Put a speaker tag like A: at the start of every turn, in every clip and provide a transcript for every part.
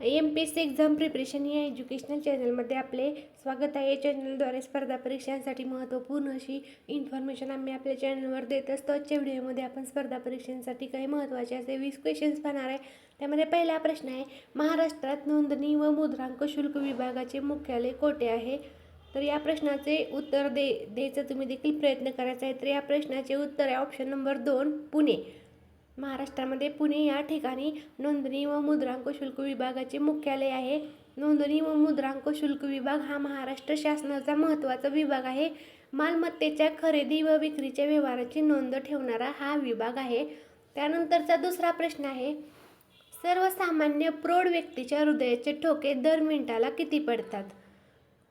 A: M P S C exam preparation या educational चॅनलमध्ये आपले स्वागत आहे. या चॅनलद्वारे स्पर्धा परीक्षांसाठी महत्त्वपूर्ण अशी इन्फॉर्मेशन आम्ही आपल्या चॅनलवर देत असतो. आजच्या व्हिडिओमध्ये आपण स्पर्धा परीक्षांसाठी काही महत्त्वाचे असे वीस क्वेश्चन्स पाहणार आहे. त्यामध्ये पहिला प्रश्न आहे महाराष्ट्रात नोंदणी व मुद्रांक शुल्क विभागाचे मुख्यालय कोठे आहे? तर या प्रश्नाचे उत्तर दे द्यायचं तुम्ही देखील प्रयत्न करायचा आहे. तर या प्रश्नाचे उत्तर आहे ऑप्शन नंबर दोन पुणे. महाराष्ट्रामध्ये पुणे या ठिकाणी नोंदणी व मुद्रांक शुल्क विभागाचे मुख्यालय आहे. नोंदणी व मुद्रांक शुल्क विभाग हा महाराष्ट्र शासनाचा महत्त्वाचा विभाग आहे. मालमत्तेच्या खरेदी व विक्रीच्या व्यवहाराची नोंद ठेवणारा हा विभाग आहे. त्यानंतरचा दुसरा प्रश्न आहे. सर्वसामान्य प्रौढ व्यक्तीच्या हृदयाचे ठोके दर मिनिटाला किती पडतात?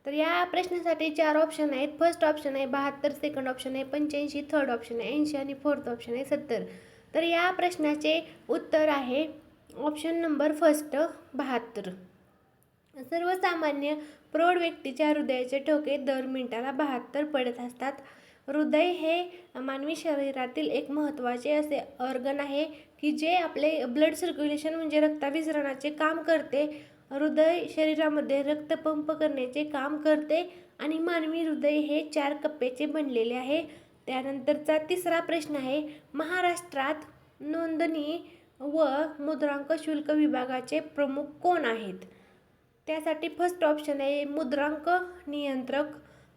A: तर या प्रश्नासाठी चार ऑप्शन आहेत. फर्स्ट ऑप्शन आहे बहात्तर सेकंड ऑप्शन आहे पंच्याऐंशी थर्ड ऑप्शन आहे ऐंशी आणि फोर्थ ऑप्शन आहे सत्तर. तर या प्रश्नाचे उत्तर आहे ऑप्शन नंबर फर्स्ट बहात्तर. सर्वसामान्य प्रौढ व्यक्तीच्या हृदयाचे ठोके दर मिनिटाला बहात्तर पडत असतात. हृदय हे मानवी शरीरातील एक महत्त्वाचे असे ऑर्गन आहे की जे आपले ब्लड सर्क्युलेशन म्हणजे रक्ताभिसरणाचे काम करते. हृदय शरीरामध्ये रक्त पंप करण्याचे काम करते आणि मानवी हृदय हे चार कप्प्याचे बनलेले आहे. त्यानंतरचा तिसरा प्रश्न आहे महाराष्ट्रात नोंदणी व मुद्रांक शुल्क विभागाचे प्रमुख कोण आहेत? त्यासाठी फर्स्ट ऑप्शन आहे मुद्रांक नियंत्रक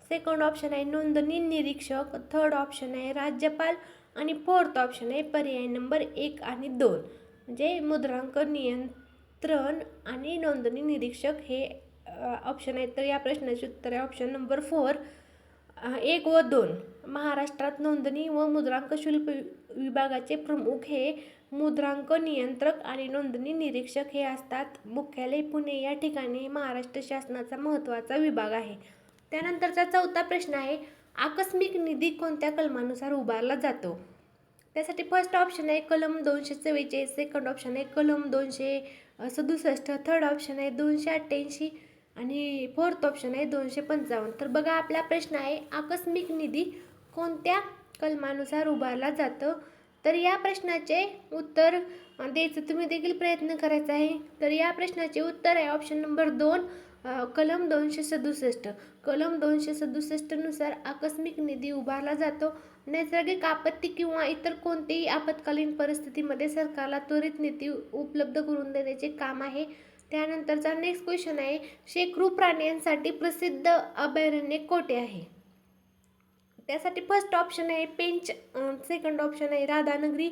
A: सेकंड ऑप्शन आहे नोंदणी निरीक्षक थर्ड ऑप्शन आहे राज्यपाल आणि फोर्थ ऑप्शन आहे पर्याय नंबर एक आणि दोन. म्हणजे मुद्रांक नियंत्रण आणि नोंदणी निरीक्षक हे ऑप्शन आहेत. तर या प्रश्नाचे उत्तर आहे ऑप्शन नंबर फोर एक व दोन. महाराष्ट्रात नोंदणी व मुद्रांक शुल्क विभागाचे प्रमुख हे मुद्रांक नियंत्रक आणि नोंदणी निरीक्षक हे असतात. मुख्यालय पुणे या ठिकाणी महाराष्ट्र शासनाचा महत्त्वाचा विभाग आहे. त्यानंतरचा चौथा प्रश्न आहे आकस्मिक निधी कोणत्या कलमानुसार उभारला जातो? त्यासाठी फर्स्ट ऑप्शन आहे कलम दोनशे चव्वेचाळीस. सेकंड ऑप्शन आहे कलम दोनशे सदुसष्ट. थर्ड ऑप्शन आहे दोनशे अठ्ठ्याऐंशी. आणि फोर्थ ऑप्शन आहे दोनशे पंचावन्न. तर बघा आपला प्रश्न आहे आकस्मिक निधी कोणत्या कलमानुसार उभारला जातं? तर या प्रश्नाचे उत्तर द्यायचं तुम्ही देखील प्रयत्न करायचा आहे. तर या प्रश्नाचे उत्तर आहे ऑप्शन नंबर दोन कलम दोनशे सदुसष्ट. कलम दोनशे सदुसष्टनुसार आकस्मिक निधी उभारला जातो. नैसर्गिक आपत्ती किंवा इतर कोणतेही आपत्कालीन परिस्थितीमध्ये सरकारला त्वरित निधी उपलब्ध करून देण्याचे काम आहे. त्यानंतरचा नेक्स्ट क्वेश्चन आहे शेकडो प्राण्यांसाठी प्रसिद्ध अभयारण्य कोठे आहे? त्यासाठी फर्स्ट ऑप्शन आहे पेंच सेकंड ऑप्शन आहे राधानगरी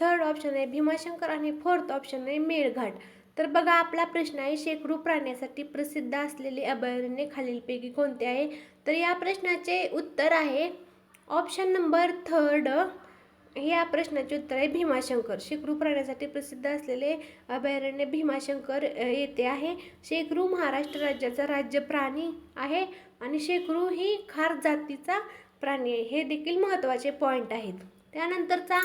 A: थर्ड ऑप्शन आहे भीमाशंकर आणि फोर्थ ऑप्शन आहे मेळघाट. तर बघा आपला प्रश्न आहे शेकडो प्राण्यासाठी प्रसिद्ध असलेले अभयारण्य खालीलपैकी कोणते आहे? तर या प्रश्नाचे उत्तर आहे ऑप्शन नंबर थर्ड हे या प्रश्नाचे उत्तर आहे भीमाशंकर. शेकरू प्राण्यासाठी प्रसिद्ध असलेले अभयारण्य भीमाशंकर येथे आहे. शेकरू महाराष्ट्र राज्याचा राज्य प्राणी आहे आणि शेकरू ही खार जातीचा प्राणी आहे हे देखील महत्त्वाचे पॉईंट आहेत. त्यानंतरचा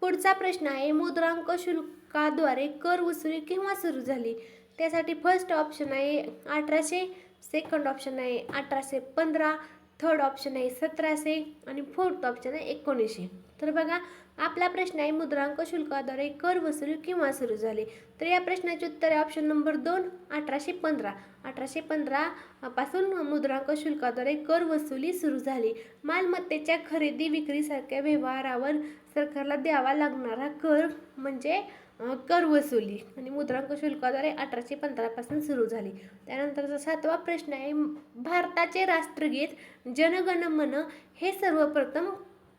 A: पुढचा प्रश्न आहे मुद्रांक शुल्काद्वारे कर वसुली केव्हा सुरू झाली? त्यासाठी फर्स्ट ऑप्शन आहे अठराशे सेकंड ऑप्शन आहे अठराशे पंधरा थर्ड ऑप्शन आहे सतराशे आणि फोर्थ ऑप्शन आहे एकोणीसशे. तर बघा आपला प्रश्न आहे मुद्रांक शुल्काद्वारे कर वसुली किंवा सुरू झाली. तर या प्रश्नाचे उत्तर आहे ऑप्शन नंबर दोन अठराशे पंधरा. अठराशे पंधरा पासून मुद्रांक शुल्काद्वारे कर वसुली सुरू झाली. मालमत्तेच्या खरेदी विक्रीसारख्या व्यवहारावर सरकारला द्यावा लागणारा कर म्हणजे कर वसुली. आणि मुद्रांक शुल्काद्वारे अठराशे पंधरापासून सुरू झाली. त्यानंतरचा सातवा प्रश्न आहे भारताचे राष्ट्रगीत जनगण मन हे सर्वप्रथम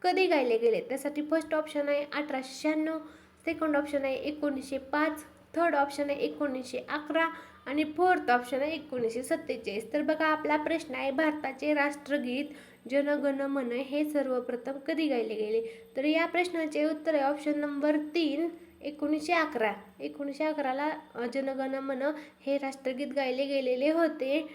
A: कधी गायले गेले? त्यासाठी फर्स्ट ऑप्शन आहे अठराशे शहाण्णव सेकंड ऑप्शन आहे एकोणीसशे पाच थर्ड ऑप्शन आहे एकोणीसशे अकरा आणि फोर्थ ऑप्शन आहे एकोणीसशे सत्तेचाळीस. तर बघा आपला प्रश्न आहे भारताचे राष्ट्रगीत जनगण मन हे सर्वप्रथम कधी गायले गेले? तर या प्रश्नाचे उत्तर आहे ऑप्शन नंबर तीन एकोणीसशे अकरा. एकोणीसशे अकराला जनगण मन हे राष्ट्रगीत गायले गेलेले होते.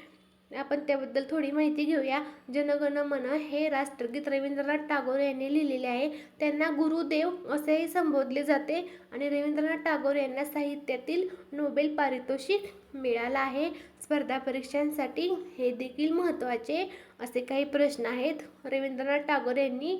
A: आपण त्याबद्दल थोडी माहिती घेऊया. जनगण मन हे राष्ट्रगीत रवींद्रनाथ टागोर यांनी लिहिलेले आहे. त्यांना गुरुदेव असेही संबोधले जाते आणि रवींद्रनाथ टागोर यांना साहित्यातील नोबेल पारितोषिक मिळाला आहे. स्पर्धा परीक्षांसाठी हे देखील महत्त्वाचे असे काही प्रश्न आहेत. रवींद्रनाथ टागोर यांनी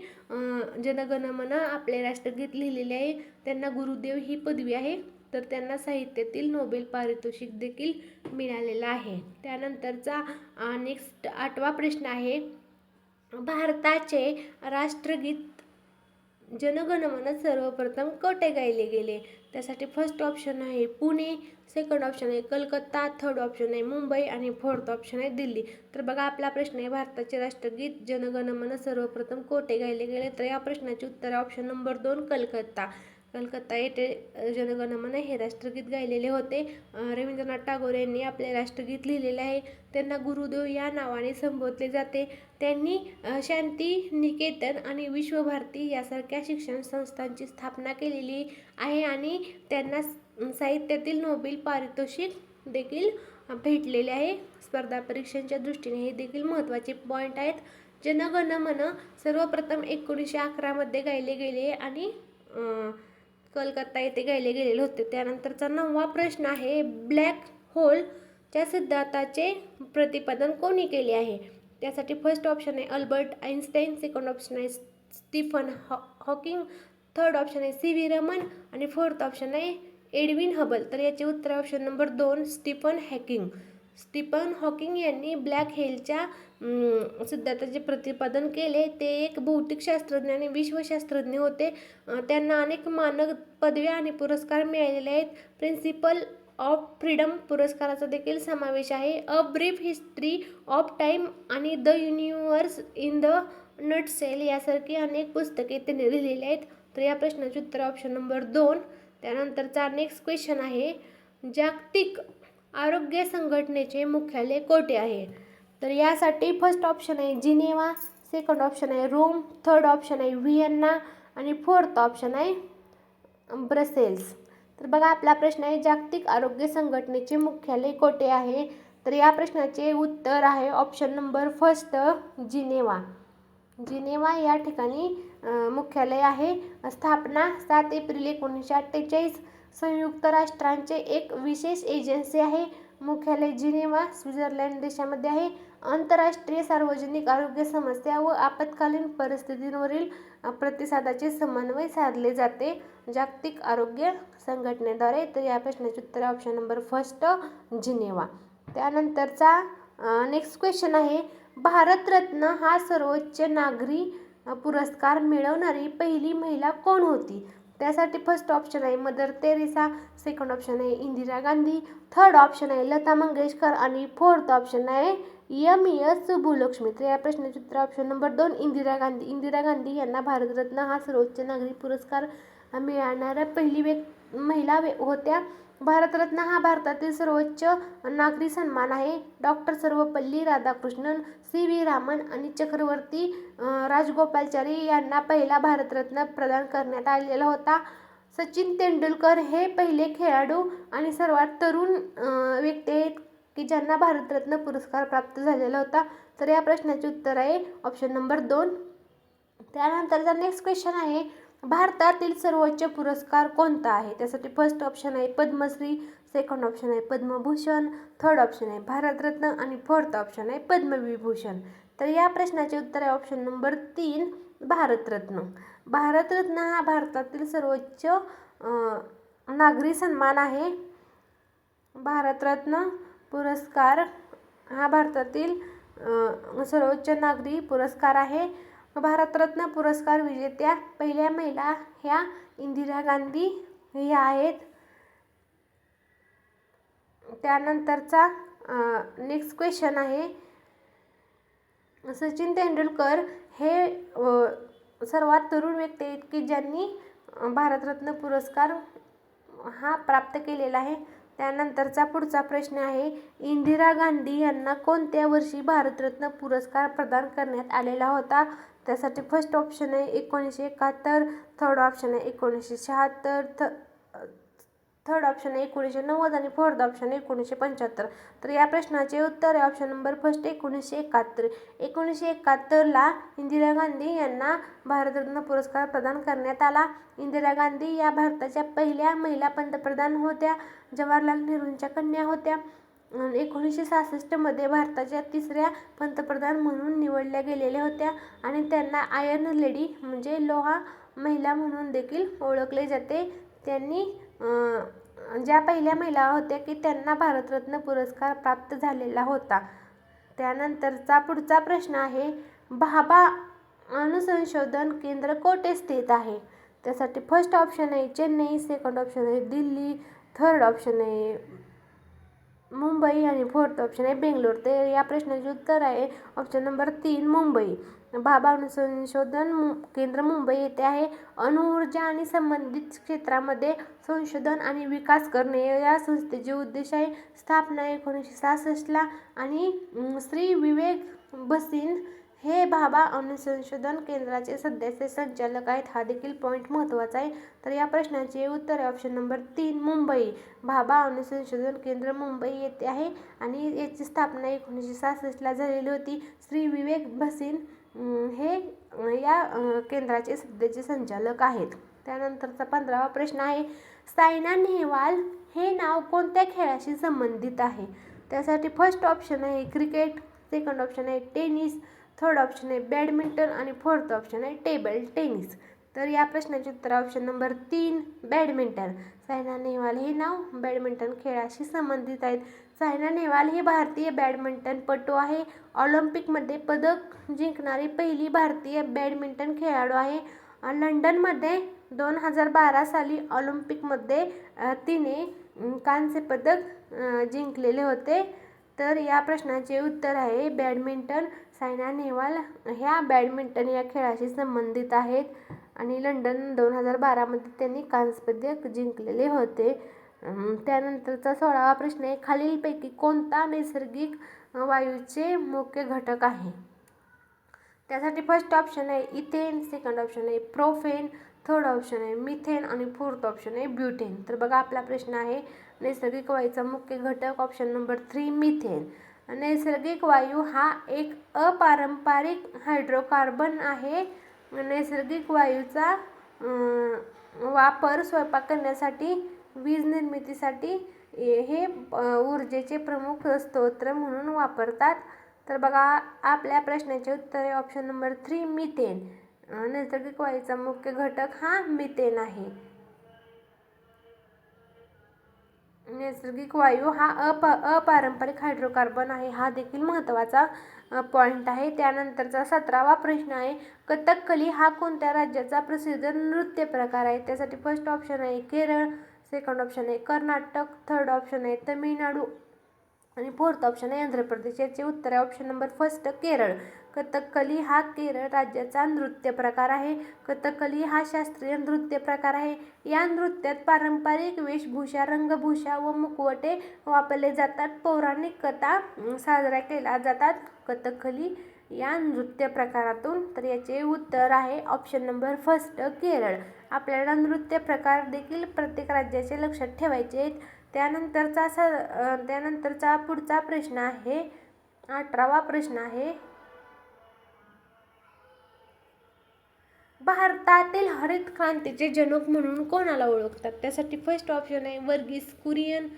A: जनगण मन आपले राष्ट्रगीत लिहिलेले आहे. त्यांना गुरुदेव ही पदवी आहे. तर त्यांना साहित्यातील नोबेल पारितोषिक देखील मिळालेलं आहे. त्यानंतरचा नेक्स्ट आठवा प्रश्न आहे. भारताचे राष्ट्रगीत जनगणमन सर्वप्रथम कोठे गायले गेले? त्यासाठी फर्स्ट ऑप्शन आहे पुणे सेकंड ऑप्शन आहे कलकत्ता थर्ड ऑप्शन आहे मुंबई आणि फोर्थ ऑप्शन आहे दिल्ली. तर बघा आपला प्रश्न आहे भारताचे राष्ट्रगीत जनगणमन सर्वप्रथम कोठे गायले गेले? तर या प्रश्नाचे उत्तर आहे ऑप्शन नंबर दोन कलकत्ता. कलकत्ता येथे जनगणमन हे राष्ट्रगीत गायलेले होते. रवींद्रनाथ टागोर यांनी आपले राष्ट्रगीत लिहिलेले आहे. त्यांना गुरुदेव या नावाने संबोधले जाते. त्यांनी शांती निकेतन आणि विश्वभारती यासारख्या शिक्षण संस्थांची स्थापना केलेली आहे आणि त्यांना साहित्यातील नोबेल पारितोषिक देखील भेटलेले आहे. स्पर्धा परीक्षांच्या दृष्टीने हे देखील महत्त्वाचे पॉईंट आहेत. जनगणमन सर्वप्रथम एकोणीसशे अकरामध्ये गायले गेले आणि कलकत्ता येथे गायले गेलेले होते. त्यानंतरचा नववा प्रश्न आहे ब्लॅक होलच्या सिद्धांताचे प्रतिपादन कोणी केले आहे? त्यासाठी फर्स्ट ऑप्शन आहे अल्बर्ट आईन्स्टाईन सेकंड ऑप्शन आहे Stephen haw Hawking third option आहे सी व्ही रमन आणि फोर्थ ऑप्शन आहे एडविन हबल. तर याचे उत्तर ऑप्शन नंबर दोन स्टीफन हॅकिंग. स्टीफन हॉकिंग यांनी ब्लॅक हेलच्या सिद्धांताचे प्रतिपादन केले ते एक भौतिकशास्त्रज्ञ आणि विश्वशास्त्रज्ञ होते. त्यांना अनेक मानक पदव्या आणि पुरस्कार मिळालेले आहेत. प्रिन्सिपल ऑफ फ्रीडम पुरस्काराचा देखील समावेश आहे. A brief history of time आणि the universe in the nutshell यासारखी अनेक पुस्तके त्यांनी लिहिलेली आहेत. तर या प्रश्नाचे उत्तर ऑप्शन नंबर दोन. त्यानंतरचा नेक्स्ट क्वेश्चन आहे. जागतिक आरोग्य संघटनेचे मुख्यालय कोठे आहे. तर यासाठी फर्स्ट ऑप्शन आहे जिनेवा सेकंड ऑप्शन आहे रोम थर्ड ऑप्शन आहे व्हिएन्ना आणि फोर्थ ऑप्शन आहे ब्रसेल्स. तर बघा आपला प्रश्न आहे जागतिक आरोग्य संघटनेचे मुख्यालय कोठे आहे. तर या प्रश्नाचे उत्तर आहे option number first Geneva. Geneva या ठिकाणी मुख्यालय आहे. स्थापना सात एप्रिल एकोणीसशे अठ्ठेचाळीस. संयुक्त राष्ट्रांचे एक विशेष एजन्सी आहे. मुख्यालय जिनेवा स्वित्झर्लंड देशामध्ये आहे. आंतरराष्ट्रीय सार्वजनिक आरोग्य समस्या व आपत्कालीन परिस्थितींवरील प्रतिसादाचे समन्वय साधले जाते. जागतिक आरोग्य संघटनेद्वारे तर या प्रश्नाचे उत्तर ऑप्शन नंबर फर्स्ट जिनेवा त्यानंतरचा नेक्स्ट क्वेश्चन आहे. भारतरत्न हा सर्वोच्च नागरी पुरस्कार मिळवणारी पहिली महिला कोण होती? त्यासाठी फर्स्ट ऑप्शन आहे मदर तेरेसा सेकंड ऑप्शन आहे इंदिरा गांधी थर्ड ऑप्शन आहे लता मंगेशकर आणि फोर्थ ऑप्शन आहे यम एस भूलक्ष्मी तर या प्रश्नाचे उत्तर ऑप्शन नंबर दोन इंदिरा गांधी. इंदिरा गांधी यांना भारतरत्न हा सर्वोच्च नागरी पुरस्कार मिळणाऱ्या पहिली व्यक् महिला वे- होत्या. भारतरत्न हा भारतातील सर्वोच्च नागरी सन्मान आहे. Doctor Sarvepalli Radhakrishnan C. V. Raman आणि चक्रवर्ती राजगोपालचारी यांना पहिला भारतरत्न प्रदान करण्यात आलेला होता. सचिन तेंडुलकर हे पहिले खेळाडू आणि सर्वात तरुण व्यक्ती आहेत की ज्यांना भारतरत्न पुरस्कार प्राप्त झालेला होता. तर या प्रश्नाचे उत्तर आहे ऑप्शन नंबर दोन. त्यानंतरचा नेक्स्ट क्वेश्चन आहे भारतातील सर्वोच्च पुरस्कार कोणता आहे? त्यासाठी फर्स्ट ऑप्शन आहे पद्मश्री सेकंड ऑप्शन आहे पद्मभूषण थर्ड ऑप्शन आहे भारतरत्न आणि फोर्थ ऑप्शन आहे पद्मविभूषण. तर या प्रश्नाचे उत्तर आहे ऑप्शन नंबर तीन भारतरत्न. भारतरत्न हा भारतातील सर्वोच्च नागरी सन्मान आहे. भारतरत्न पुरस्कार हा भारतातील सर्वोच्च नागरी पुरस्कार आहे. भारतरत्न पुरस्कार विजेत्या पहिल्या महिला ह्या इंदिरा गांधी ह्या आहेत. त्यानंतरचा नेक्स्ट क्वेश्चन आहे. सचिन तेंडुलकर हे सर्वात तरुण व्यक्ती आहेत की ज्यांनी भारतरत्न पुरस्कार हा प्राप्त केलेला आहे. त्यानंतरचा पुढचा प्रश्न आहे इंदिरा गांधी यांना कोणत्या वर्षी भारतरत्न पुरस्कार प्रदान करण्यात आलेला होता? त्यासाठी फर्स्ट ऑप्शन आहे एकोणीसशे एकाहत्तर थर्ड ऑप्शन आहे एकोणीसशे शहात्तर थ थर्ड ऑप्शन आहे एकोणीसशे नव्वद आणि फोर्थ ऑप्शन आहे एकोणीसशे पंच्याहत्तर. तर या प्रश्नाचे उत्तर आहे ऑप्शन नंबर फर्स्ट एकोणीसशे एकाहत्तर. एकोणीसशे एकाहत्तरला इंदिरा गांधी यांना भारतरत्न पुरस्कार प्रदान करण्यात आला. इंदिरा गांधी या भारताच्या पहिल्या महिला पंतप्रधान होत्या. जवाहरलाल नेहरूंच्या कन्या होत्या. एकोणीसशे सहासष्टमध्ये भारताच्या तिसऱ्या पंतप्रधान म्हणून निवडल्या गेलेल्या होत्या आणि त्यांना आयर्न लेडी म्हणजे लोहा महिला म्हणून देखील ओळखले जाते. त्यांनी ज्या पहिल्या महिला होत्या की त्यांना भारतरत्न पुरस्कार प्राप्त झालेला होता. त्यानंतरचा पुढचा प्रश्न आहे भाभा अणुसंशोधन केंद्र कोठे स्थित आहे? त्यासाठी फर्स्ट ऑप्शन आहे चेन्नई सेकंड ऑप्शन आहे दिल्ली थर्ड ऑप्शन आहे मुंबई आणि फोर्थ ऑप्शन आहे बेंगलोर. तर या प्रश्नाचे उत्तर आहे ऑप्शन नंबर तीन मुंबई. भाभा अणुसंशोधन मु केंद्र मुंबई येथे आहे. अणुऊर्जा आणि संबंधित क्षेत्रामध्ये संशोधन आणि विकास करणे या संस्थेचे उद्देश आहे. स्थापना एकोणीसशे सहासष्टला आणि श्री विवेक बसीन हे भाभा अणुसंशोधन केंद्राचे सध्याचे संचालक आहेत. हा देखील पॉईंट महत्त्वाचा आहे. तर या प्रश्नाचे उत्तर आहे. ऑप्शन नंबर तीन मुंबई. भाभा अणुसंशोधन केंद्र मुंबई येथे आहे आणि याची स्थापना एकोणीसशे सहासष्टला झालेली होती. श्री विवेक भसीन हे या केंद्राचे सध्याचे संचालक आहेत. त्यानंतरचा पंधरावा प्रश्न आहे सायना नेहवाल हे नाव कोणत्या खेळाशी संबंधित आहे? त्यासाठी फर्स्ट ऑप्शन आहे क्रिकेट सेकंड ऑप्शन आहे टेनिस थर्ड ऑप्शन आहे बॅडमिंटन आणि फोर्थ ऑप्शन आहे टेबल टेनिस तर या प्रश्नाचे उत्तर ऑप्शन नंबर तीन बॅडमिंटन सायना नेहवाल हे नाव बॅडमिंटन खेळाशी संबंधित आहेत. सायना नेहवाल ही भारतीय बॅडमिंटनपटू आहे. ऑलिम्पिकमध्ये पदक जिंकणारी पहिली भारतीय बॅडमिंटन खेळाडू आहे. लंडनमध्ये दोन हजार बारा साली ऑलिम्पिकमध्ये तिने कांस्य पदक जिंकलेले होते. तर या प्रश्नाचे उत्तर आहे बॅडमिंटन सायना नेहवाल ह्या बॅडमिंटन या खेळाशी संबंधित आहेत. आणि लंडन दोन हजार बारामध्ये त्यांनी कांस्यपदक जिंकलेले होते. त्यानंतरचा सोळावा प्रश्न आहे खालीलपैकी कोणता नैसर्गिक वायूचे मुख्य घटक आहे? त्यासाठी फर्स्ट ऑप्शन आहे इथेन सेकंड ऑप्शन आहे प्रोफेन थर्ड ऑप्शन आहे मिथेन आणि फोर्थ ऑप्शन आहे ब्युटेन तर बघा आपला प्रश्न आहे नैसर्गिक वायूचा मुख्य घटक ऑप्शन नंबर थ्री मिथेन नैसर्गिक वायू हा एक अपारंपरिक हायड्रोकार्बन आहे. नैसर्गिक वायूचा वापर स्वयंपाक करण्यासाठी वीज निर्मितीसाठी हे ऊर्जेचे प्रमुख स्तोत्र म्हणून वापरतात. तर बघा आपल्या प्रश्नाचे उत्तर आहे ऑप्शन नंबर थ्री मिथेन नैसर्गिक वायूचा मुख्य घटक हा मिथेन आहे. नैसर्गिक वायू हा अप अपारंपरिक हायड्रोकार्बन आहे. हा देखील महत्त्वाचा पॉईंट आहे. त्यानंतरचा सतरावा प्रश्न आहे कथकली हा कोणत्या राज्याचा प्रसिद्ध नृत्य प्रकार आहे? त्यासाठी फर्स्ट ऑप्शन आहे केरळ सेकंड ऑप्शन आहे कर्नाटक थर्ड ऑप्शन आहे तमिळनाडू आणि फोर्थ ऑप्शन आहे आंध्र प्रदेश. याचे उत्तर आहे option number first Kerala. Kathakali हा केरळ राज्याचा नृत्य प्रकार आहे. कथकली हा शास्त्रीय नृत्य प्रकार आहे. या नृत्यात पारंपरिक वेशभूषा रंगभूषा व मुखवटे वापरले जातात. पौराणिक कथा साजऱ्या केल्या जातात. कथकली या नृत्य प्रकारातून तर याचे उत्तर आहे. Option number first Kerala. आपल्याला नृत्य प्रकार देखील प्रत्येक राज्याचे लक्षात ठेवायचे आहेत. त्यानंतरचा स त्यानंतरचा पुढचा प्रश्न आहे. अठरावा प्रश्न आहे. भारतातील हरित क्रांतीचे जनक म्हणून कोणाला ओळखतात? त्यासाठी फर्स्ट ऑप्शन आहे वर्गीस कुरियन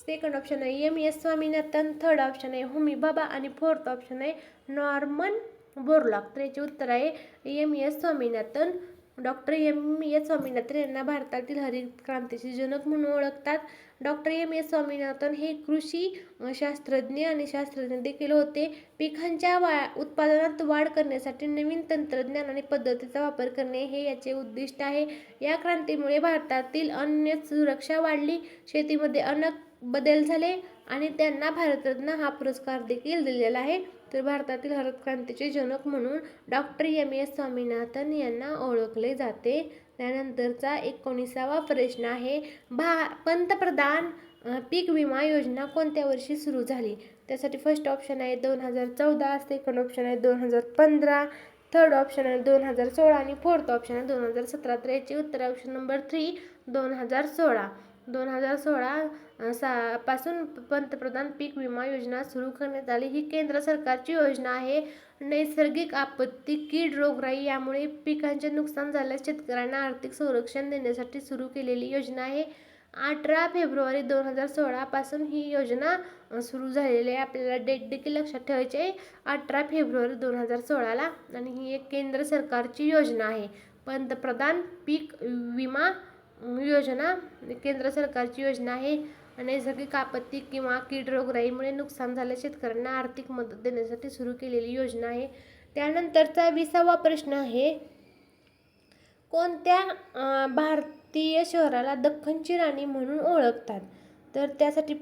A: सेकंड ऑप्शन आहे M S Swaminathan third option आहे होमी बाबा आणि फोर्थ ऑप्शन आहे नॉर्मन बोरलॉक. तर याचे उत्तर आहे M S Swaminathan. Doctor M S Swaminathan यांना भारतातील हरित क्रांतीचे जनक म्हणून ओळखतात. डॉक्टर एम एस स्वामीनाथन हे कृषी शास्त्रज्ञ आणि शास्त्रज्ञ देखील होते. पिकांच्या वा उत्पादनात वाढ करण्यासाठी नवीन तंत्रज्ञान आणि पद्धतीचा वापर करणे हे याचे उद्दिष्ट आहे. या क्रांतीमुळे भारतातील अन्न सुरक्षा वाढली शेतीमध्ये अनेक बदल झाले आणि त्यांना भारतरत्न हा पुरस्कार देखील दिलेला आहे. तर भारतातील हरतक्रांतीचे जनक म्हणून डॉक्टर एम एस स्वामीनाथन यांना ओळखले जाते. त्यानंतरचा एकोणीसावा प्रश्न आहे भा पंतप्रधान पीक विमा योजना कोणत्या वर्षी सुरू झाली? त्यासाठी फर्स्ट ऑप्शन आहे दोन हजार चौदा सेकंड ऑप्शन आहे दोन हजार पंधरा थर्ड ऑप्शन आहे दोन हजार सोळा आणि फोर्थ ऑप्शन आहे दोन हजार सतरा. तर याची उत्तर ऑप्शन नंबर थ्री दोन हजार सोळा. दोन हजार सोळा सा पासून पंतप्रधान पीक विमा योजना सुरू करण्यात आली. ही केंद्र सरकारची योजना आहे. नैसर्गिक आपत्ती कीड रोगराई यामुळे पिकांचे नुकसान झाल्यास शेतकऱ्यांना आर्थिक संरक्षण देण्यासाठी सुरू केलेली योजना आहे. अठरा फेब्रुवारी दोन हजार सोळापासून ही योजना सुरू झालेली आहे. आपल्याला डेट देखील लक्षात ठेवायची आहे. अठरा फेब्रुवारी दोन हजार सोळाला आणि ही एक केंद्र सरकारची योजना आहे. पंतप्रधान पीक विमा योजना केंद्र सरकारची योजना आहे. नैसर्गिक आपत्ती किंवा कीड रोगराईमुळे नुकसान झाल्या शेतकऱ्यांना आर्थिक मदत देण्यासाठी सुरू केलेली योजना आहे. त्यानंतरचा विसावा प्रश्न आहे कोणत्या भारतीय शहराला दख्खनची राणी म्हणून ओळखतात? तर त्यासाठी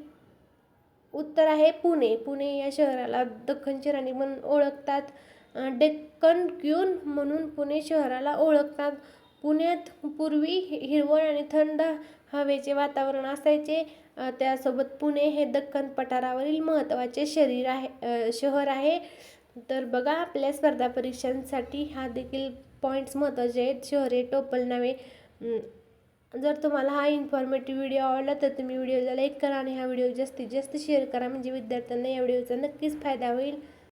A: उत्तर आहे पुणे. पुणे या शहराला दख्खनची राणी म्हणून ओळखतात. डेक्कन क्यून म्हणून पुणे शहराला ओळखतात. पुण्यात पूर्वी हिरवळ आणि थंड हवेचे वातावरण असायचे. त्यासोबत पुणे हे दख्खन पठारावरील महत्त्वाचे शरीर आहे शहर आहे. तर बघा आपल्या स्पर्धा परीक्षांसाठी हा देखील पॉईंट्स महत्त्वाचे आहेत. शहरे टोपल नावे जर तुम्हाला हा इन्फॉर्मेटिव्ह व्हिडिओ आवडला तर तुम्ही व्हिडिओला लाईक करा आणि हा व्हिडिओ जास्तीत जास्त शेअर करा. म्हणजे विद्यार्थ्यांना या व्हिडिओचा नक्कीच फायदा होईल.